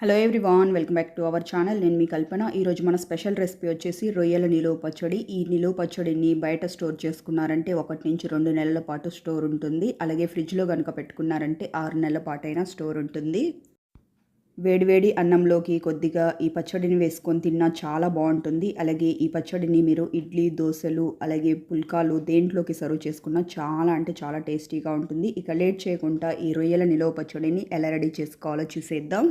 Hello everyone welcome back to our channel నేను మీ కల్పన. ఈరోజు మన స్పెషల్ రెసిపీ వచ్చేసి రొయ్యల నిలువ పచ్చడి. ఈ నిలువ పచ్చడిని బయట స్టోర్ చేసుకున్నారంటే ఒకటి నుంచి రెండు నెలల పాటు స్టోర్ ఉంటుంది. అలాగే ఫ్రిడ్జ్లో కనుక పెట్టుకున్నారంటే ఆరు నెలల పాటైనా స్టోర్ ఉంటుంది. వేడివేడి అన్నంలోకి కొద్దిగా ఈ పచ్చడిని వేసుకొని తిన్నా చాలా బాగుంటుంది. అలాగే ఈ పచ్చడిని మీరు ఇడ్లీ దోశలు అలాగే పుల్కాలు దేంట్లోకి సర్వ్ చేసుకున్నా చాలా అంటే చాలా టేస్టీగా ఉంటుంది. ఇక లేట్ చేయకుండా ఈ రొయ్యల నిలువ పచ్చడిని ఎలా రెడీ చేసుకోవాలో చూసేద్దాం.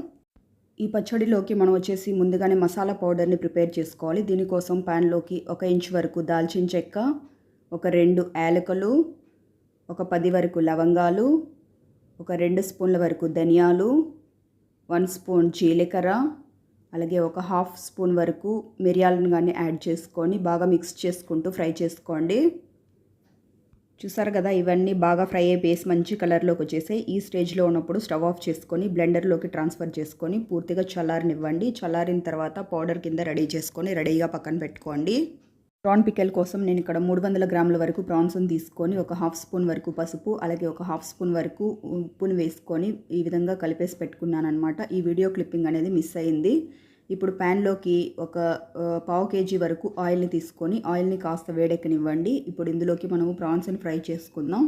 ఈ పచ్చడిలోకి మనం వచ్చేసి ముందుగానే మసాలా పౌడర్ని ప్రిపేర్ చేసుకోవాలి. దీనికోసం ప్యాన్లోకి ఒక ఇంచ్ వరకు దాల్చిన చెక్క ఒక రెండు యాలకులు ఒక పది వరకు లవంగాలు ఒక రెండు స్పూన్ల వరకు ధనియాలు వన్ స్పూన్ జీలకర్ర అలాగే ఒక హాఫ్ స్పూన్ వరకు మిరియాలను కానీ యాడ్ చేసుకొని బాగా మిక్స్ చేసుకుంటూ ఫ్రై చేసుకోండి. చూసారు కదా ఇవన్నీ బాగా ఫ్రై అయ్యి బేస్ మంచి కలర్లోకి వచ్చేసాయి. ఈ స్టేజ్లో ఉన్నప్పుడు స్టవ్ ఆఫ్ చేసుకొని బ్లెండర్లోకి ట్రాన్స్ఫర్ చేసుకొని పూర్తిగా చల్లారనివ్వండి. చల్లారిన తర్వాత పౌడర్ కింద రెడీ చేసుకొని రెడీగా పక్కన పెట్టుకోండి. ప్రాన్ పికెల్ కోసం నేను ఇక్కడ మూడు వందల గ్రాముల వరకు ప్రాన్స్ని తీసుకొని ఒక హాఫ్ స్పూన్ వరకు పసుపు అలాగే ఒక హాఫ్ స్పూన్ వరకు ఉప్పును వేసుకొని ఈ విధంగా కలిపేసి పెట్టుకున్నాను అనమాట ఈ వీడియో క్లిప్పింగ్ అనేది మిస్ అయింది. ఇప్పుడు ప్యాన్లోకి ఒక పావు కేజీ వరకు ఆయిల్ని తీసుకొని ఆయిల్ని కాస్త వేడెక్కనివ్వండి. ఇప్పుడు ఇందులోకి మనము ప్రాన్స్ని ఫ్రై చేసుకుందాం.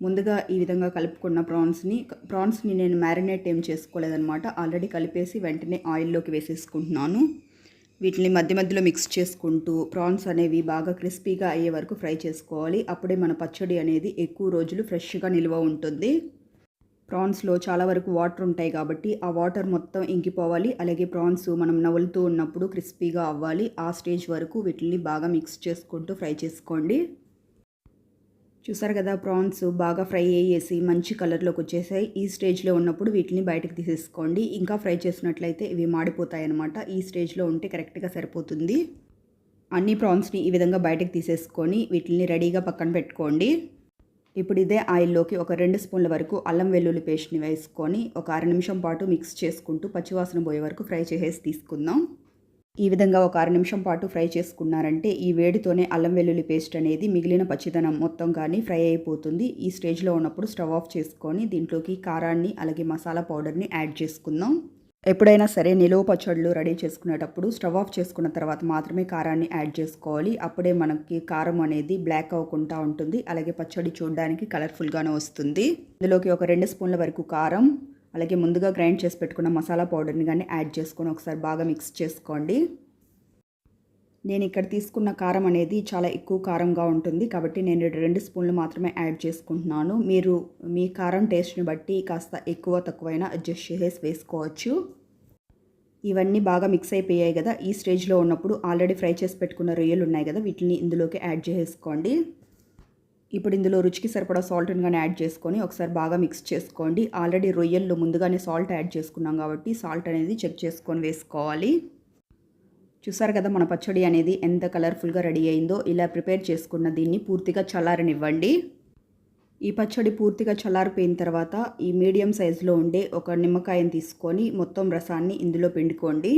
ముందుగా ఈ విధంగా కలుపుకున్న ప్రాన్స్ని ప్రాన్స్ని నేను మ్యారినేట్ ఏం చేసుకోలేదనమాట ఆల్రెడీ కలిపేసి వెంటనే ఆయిల్లోకి వేసేసుకుంటున్నాను. వీటిని మధ్య మధ్యలో మిక్స్ చేసుకుంటూ ప్రాన్స్ అనేవి బాగా క్రిస్పీగా అయ్యే వరకు ఫ్రై చేసుకోవాలి. అప్పుడే మన పచ్చడి అనేది ఎక్కువ రోజులు ఫ్రెష్గా నిల్వ ఉంటుంది. ప్రాన్స్లో చాలా వరకు వాటర్ ఉంటాయి కాబట్టి ఆ వాటర్ మొత్తం ఇంకిపోవాలి. అలాగే ప్రాన్స్ మనం నవ్వులుతూ ఉన్నప్పుడు క్రిస్పీగా అవ్వాలి. ఆ స్టేజ్ వరకు వీటిని బాగా మిక్స్ చేసుకుంటూ ఫ్రై చేసుకోండి. చూసారు కదా ప్రాన్స్ బాగా ఫ్రై అయ్యేసి మంచి కలర్లోకి వచ్చేసాయి. ఈ స్టేజ్లో ఉన్నప్పుడు వీటిని బయటకు తీసేసుకోండి. ఇంకా ఫ్రై చేసినట్లయితే ఇవి మాడిపోతాయి అనమాట ఈ స్టేజ్లో ఉంటే కరెక్ట్గా సరిపోతుంది. అన్ని ప్రాన్స్ని ఈ విధంగా బయటకు తీసేసుకొని వీటిని రెడీగా పక్కన పెట్టుకోండి. ఇప్పుడు ఇదే ఆయిల్లోకి ఒక రెండు స్పూన్ల వరకు అల్లం వెల్లుల్లి పేస్ట్ని వేసుకొని ఒక అర నిమిషం పాటు మిక్స్ చేసుకుంటూ పచ్చివాసన పోయే వరకు ఫ్రై చేసేసి తీసుకుందాం. ఈ విధంగా ఒక అర నిమిషం పాటు ఫ్రై చేసుకున్నారంటే ఈ వేడితోనే అల్లం వెల్లుల్లి పేస్ట్ అనేది మిగిలిన పచ్చిదనం మొత్తం కానీ ఫ్రై అయిపోతుంది. ఈ స్టేజ్లో ఉన్నప్పుడు స్టవ్ ఆఫ్ చేసుకొని దీంట్లోకి కారాన్ని అలాగే మసాలా పౌడర్ని యాడ్ చేసుకుందాం. ఎప్పుడైనా సరే నిలువ పచ్చళ్ళు రెడీ చేసుకునేటప్పుడు స్టవ్ ఆఫ్ చేసుకున్న తర్వాత మాత్రమే కారాన్ని యాడ్ చేసుకోవాలి. అప్పుడే మనకి కారం అనేది బ్లాక్ అవ్వకుండా ఉంటుంది. అలాగే పచ్చడి చూడడానికి కలర్ఫుల్గానే వస్తుంది. ఇందులోకి ఒక రెండు స్పూన్ల వరకు కారం అలాగే ముందుగా గ్రైండ్ చేసి పెట్టుకున్న మసాలా పౌడర్ని కానీ యాడ్ చేసుకొని ఒకసారి బాగా మిక్స్ చేసుకోండి. నేను ఇక్కడ తీసుకున్న కారం అనేది చాలా ఎక్కువ కారంగా ఉంటుంది. కాబట్టి నేను రెండు స్పూన్లు మాత్రమే యాడ్ చేసుకుంటున్నాను. మీరు మీ కారం టేస్ట్ని బట్టి కాస్త ఎక్కువ తక్కువైనా అడ్జస్ట్ చేసేసి వేసుకోవచ్చు. ఇవన్నీ బాగా మిక్స్ అయిపోయాయి కదా. ఈ స్టేజ్లో ఉన్నప్పుడు ఆల్రెడీ ఫ్రై చేసి పెట్టుకున్న రొయ్యలు ఉన్నాయి కదా. వీటిని ఇందులోకి యాడ్ చేసుకోండి. ఇప్పుడు ఇందులో రుచికి సరిపడా సాల్ట్ని కానీ యాడ్ చేసుకొని ఒకసారి బాగా మిక్స్ చేసుకోండి. ఆల్రెడీ రొయ్యల్లో ముందుగానే సాల్ట్ యాడ్ చేసుకున్నాం కాబట్టి సాల్ట్ అనేది చెక్ చేసుకొని వేసుకోవాలి. చూసారు కదా మన పచ్చడి అనేది ఎంత కలర్ఫుల్గా రెడీ అయిందో ఇలా ప్రిపేర్ చేసుకున్న దీన్ని పూర్తిగా చల్లారనివ్వండి. ఈ పచ్చడి పూర్తిగా చల్లారిపోయిన తర్వాత ఈ మీడియం సైజులో ఉండే ఒక నిమ్మకాయని తీసుకొని మొత్తం రసాన్ని ఇందులో పిండుకోండి.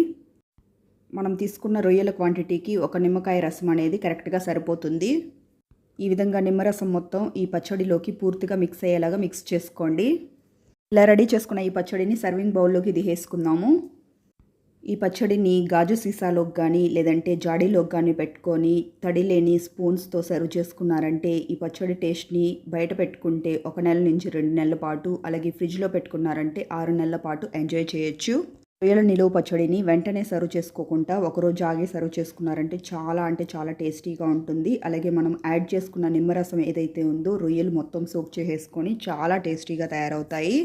మనం తీసుకున్న రొయ్యల క్వాంటిటీకి ఒక నిమ్మకాయ రసం అనేది కరెక్ట్గా సరిపోతుంది. ఈ విధంగా నిమ్మరసం మొత్తం ఈ పచ్చడిలోకి పూర్తిగా మిక్స్ అయ్యేలాగా మిక్స్ చేసుకోండి. ఇలా రెడీ చేసుకున్న ఈ పచ్చడిని సర్వింగ్ బౌల్లోకి దిగేసుకుందాము ఈ పచ్చడిని గాజు సీసాలోకి కానీ లేదంటే జాడీలోకి కానీ పెట్టుకొని తడి లేని స్పూన్స్తో సర్వ్ చేసుకున్నారంటే ఈ పచ్చడి టేస్ట్ని బయట పెట్టుకుంటే ఒక నెల నుంచి రెండు నెలల పాటు అలాగే ఫ్రిడ్జ్లో పెట్టుకున్నారంటే ఆరు నెలల పాటు ఎంజాయ్ చేయొచ్చు. రొయ్యల నిలువ పచ్చడిని వెంటనే సర్వ్ చేసుకోకుండా ఒకరోజు ఆగి సర్వ్ చేసుకున్నారంటే చాలా అంటే చాలా టేస్టీగా ఉంటుంది. అలాగే మనం యాడ్ చేసుకున్న నిమ్మరసం ఏదైతే ఉందో రొయ్యలు మొత్తం సోక్ చేసేసుకొని చాలా టేస్టీగా తయారవుతాయి.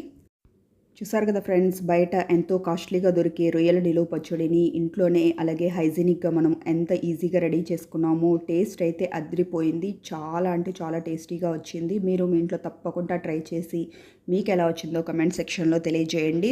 చూసారు కదా ఫ్రెండ్స్ బయట ఎంతో కాస్ట్లీగా దొరికే రొయ్యల నిలువ పచ్చడిని ఇంట్లోనే అలాగే హైజీనిక్గా మనం ఎంత ఈజీగా రెడీ చేసుకున్నామో టేస్ట్ అయితే అదిరిపోయింది. చాలా అంటే చాలా టేస్టీగా వచ్చింది. మీరు మీ ఇంట్లో తప్పకుండా ట్రై చేసి మీకు ఎలా వచ్చిందో కమెంట్ సెక్షన్లో తెలియజేయండి.